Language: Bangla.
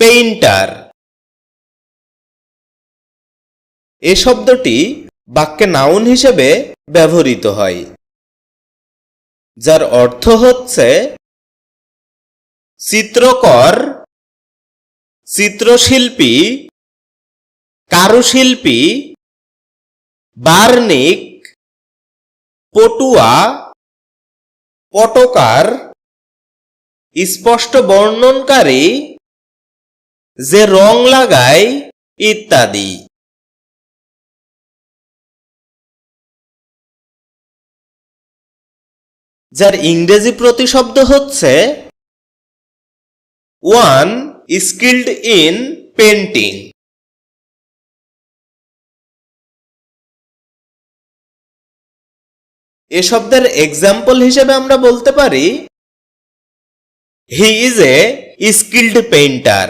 পেইন্টার। এ শব্দটি বাক্যে নাউন হিসেবে ব্যবহৃত হয়, যার অর্থ হচ্ছে চিত্রকর, চিত্রশিল্পী, কারুশিল্পী, বার্নিক, পটুয়া, পটকার, স্পষ্ট বর্ণনকারী যে রং লাগায় ইত্যাদি। যার ইংরেজি প্রতিশব্দ হচ্ছে ওয়ান স্কিল্ড ইন পেন্টিং এ শব্দের এক্সাম্পল হিসেবে আমরা বলতে পারি he is a skilled painter